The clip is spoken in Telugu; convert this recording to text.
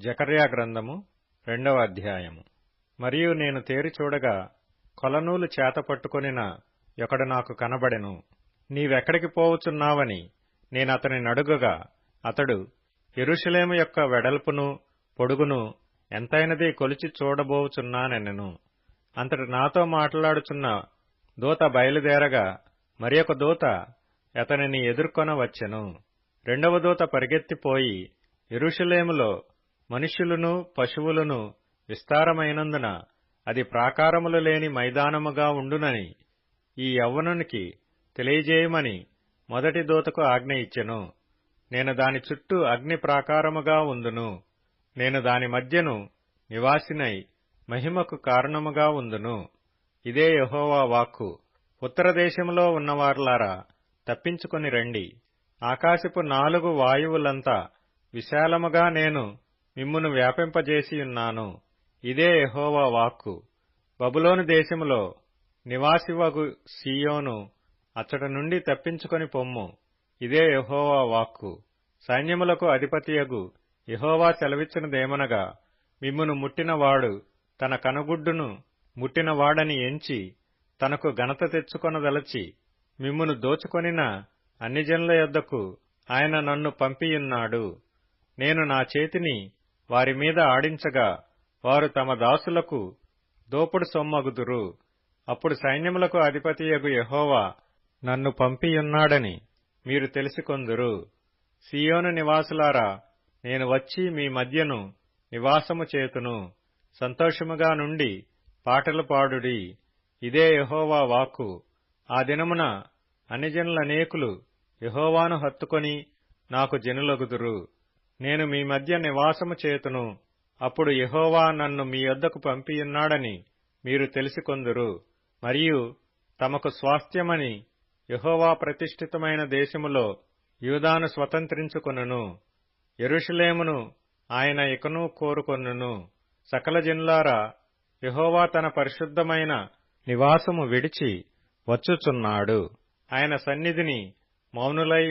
జకర్యా గ్రంథము రెండవ అధ్యాయము. మరియు నేను తేరి చూడగా కొలనూలు చేత పట్టుకొనిన ఒకడు నాకు కనబడెను. నీవెక్కడికి పోవుచున్నావని నేనతని నడుగగా అతడు ఎరుషలేము యొక్క వెడల్పును పొడుగును ఎంతైనది కొలిచి చూడబోవుచున్నానెనెను అంతటి నాతో మాట్లాడుచున్న దూత బయలుదేరగా మరి ఒక దూత అతనిని ఎదుర్కొన వచ్చెను రెండవ దూత పరిగెత్తిపోయి ఎరుషలేములో మనుష్యులను పశువులను విస్తారమైనందున అది ప్రాకారములు లేని మైదానముగా ఉండునని ఈ యవ్వనునికి తెలియజేయమని మొదటి దూతకు ఆజ్ఞ ఇచ్చెను. నేను దాని చుట్టూ అగ్ని ప్రాకారముగా ఉందును. నేను దాని మధ్యను నివాసినై మహిమకు కారణముగా ఉందును. ఇదే యహోవా వాక్కు. ఉత్తరదేశంలో ఉన్నవార్లారా తప్పించుకొని రండి. ఆకాశపు నాలుగు వాయువులంతా విశాలముగా నేను మిమ్మును వ్యాపింపజేసియున్నాను ఇదే ఎహోవా వాక్కు. బబులోను దేశములో నివాసివగు సీయోను అచ్చట నుండి తప్పించుకొని పొమ్ము. ఇదే యహోవా వాక్కు. సైన్యములకు అధిపతియగు యహోవా సెలవిచ్చినదేమనగా మిమ్మును ముట్టినవాడు తన కనుగుడ్డును ముట్టినవాడని ఎంచి తనకు ఘనత తెచ్చుకొనదలచి మిమ్మును దోచుకొనిన అన్ని జనుల యొద్దకు ఆయన నన్ను పంపియున్నాడు. నేను నా చేతిని వారి మీద ఆడించగా వారు తమ దాసులకు దోపుడు సొమ్మగుదురు అప్పుడు సైన్యములకు అధిపతియగు యహోవా నన్ను పంపియున్నాడని మీరు తెలుసుకొందురు. సియోను నివాసులారా నేను వచ్చి మీ మధ్యను నివాసము చేతును. సంతోషముగా నుండి పాటలు పాడుడి. ఇదే యహోవా వాక్కు. ఆ దినమున అన్యజనులనేకులు యహోవాను హత్తుకొని నాకు జనులగుదురు. నేను మీ మధ్య నివాసము చేతును. అప్పుడు యహోవా నన్ను మీ యొద్దకు పంపియున్నాడని మీరు తెలుసుకొందురు. మరియు తమకు స్వాస్థ్యమని యహోవా ప్రతిష్ఠితమైన దేశములో యూదాను స్వతంత్రించుకొనును. ఎరుషులేమును ఆయన ఇకను కోరుకొనును. సకల జనులారా యహోవా తన పరిశుద్ధమైన నివాసము విడిచి వచ్చుచున్నాడు. ఆయన సన్నిధిని మౌనులై